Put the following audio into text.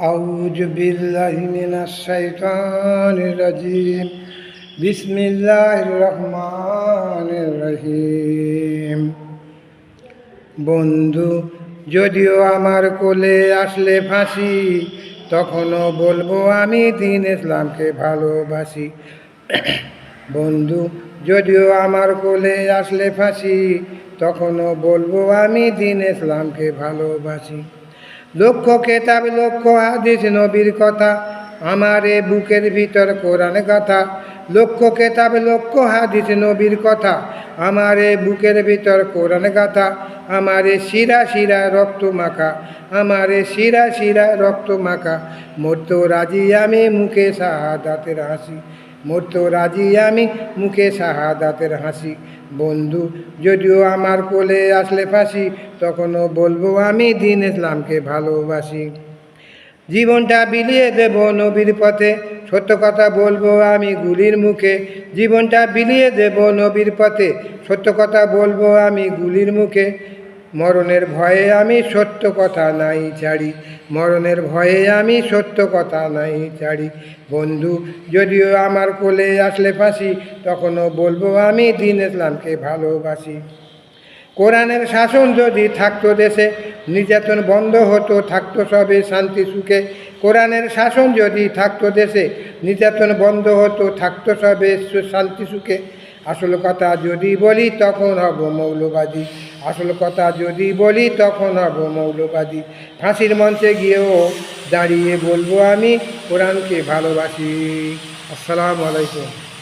أعوذ بالله من الشيطان الرجيم بسم الله الرحمن الرحيم বন্ধু যদিও আমার কোলে আসলে ফাঁসি তখনও বলবো আমি দিন ইসলামকে ভালোবাসি বন্ধু যদিও আমার কোলে আসলে ফাঁসি তখনও বলবো আমি দিন ইসলামকে ভালোবাসি লক্ষ কেতাব লক্ষ হাদিস, নবীর কথা, আমার এ বুকের ভিতর কোরআন কথা লক্ষ কেতাব লক্ষ হাদিস, নবীর কথা, আমার এ বুকের ভিতর কোরআন গাথা। আমার এ শিরা শিরা রক্ত মাখা, আমার এ শিরা শিরা রক্ত মাখা। মরতো রাজি আমি মুখে শাহাদাতের হাসি মরতো রাজি আমি মুখে শাহাদাতের হাসি। বন্ধু, যদিও আমার কোলে আসলে ফাঁসি তখনও বলব, আমি দিন ইসলামকে ভালোবাসি। জীবনটা বিলিয়ে দেব নবীর পথে। সত্য কথা বলব আমি গুলির মুখে। জীবনটা বিলিয়ে দেব নবীর পথে। সত্য কথা বলব আমি গুলির মুখে। মরণের ভয়ে আমি সত্য কথা নাই ছাড়ি। মরণের ভয়ে আমি সত্য কথা নাই ছাড়ি। বন্ধু, যদিও আমার কোলে আসলে ফাঁসি, তখনও বলব আমি দিন ইসলামকে ভালোবাসি। কোরআনের শাসন যদি থাকতো দেশে, নির্যাতন বন্ধ হতো, থাকতো সবে শান্তি সুখে। কোরআনের শাসন যদি থাকতো দেশে, নির্যাতন বন্ধ হতো, থাকতো সবে শান্তি সুখে। আসল কথা যদি বলি, তখন হব মৌলবাদী। আসল কথা যদি বলি, তখন হব মৌলবাদী। ফাঁসির মঞ্চে গিয়েও দাঁড়িয়ে বলব আমি, কোরআনকে ভালোবাসি। আসসালামু আলাইকুম।